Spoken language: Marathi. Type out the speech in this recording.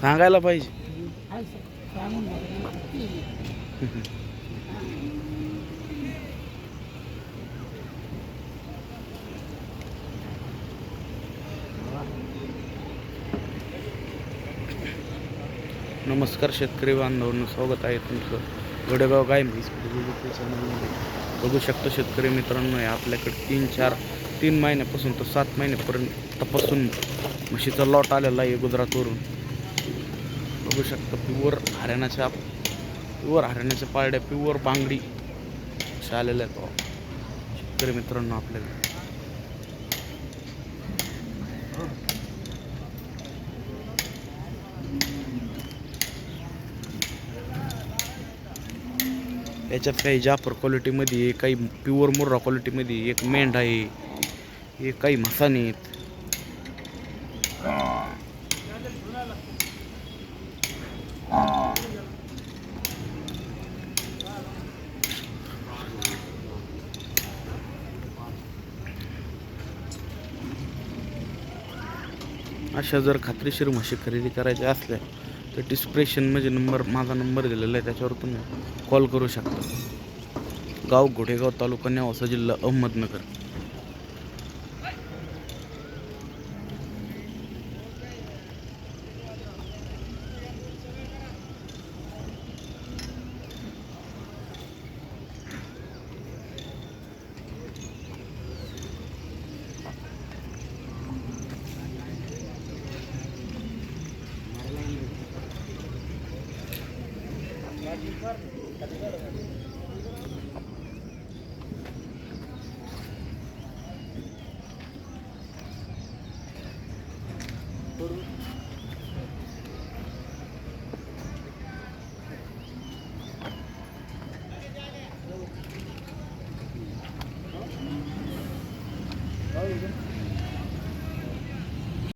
सांगायला पाहिजे. नमस्कार शेतकरी बांधवांना स्वागत आहे तुमचं. गोडेगाव गाय म्हैस बघू शकतो शेतकरी मित्रांनो हे आपल्याकडे तीन चार तीन महिन्यापासून तर सात महिन्यापर्यंत तपासून म्हशीचा लॉट आलेला आहे गुजरातवरून. बघू शकता प्युअर हरियाणाच्या प्युअर हरियाणाच्या पारड्या प्युअर बांगडी अशा आलेल्या आहेत. शेतकरी मित्रांनो आपल्याकडे. याच्यात काही जाफर क्वालिटीमध्ये आहे काही प्युअर मुर्रा क्वालिटीमध्ये एक मेंढ आहे एक काही म्हसाने आहेत अशा जर खात्रीशीर म्हशी खरेदी करायच्या असल्या तर डिस्क्रिप्शनमध्ये म्हणजे नंबर माझा नंबर दिलेला आहे त्याच्यावर तुम्ही कॉल करू शकता. गाव घोडेगाव तालुका नेवासा जिल्हा अहमदनगर. Oh, you did?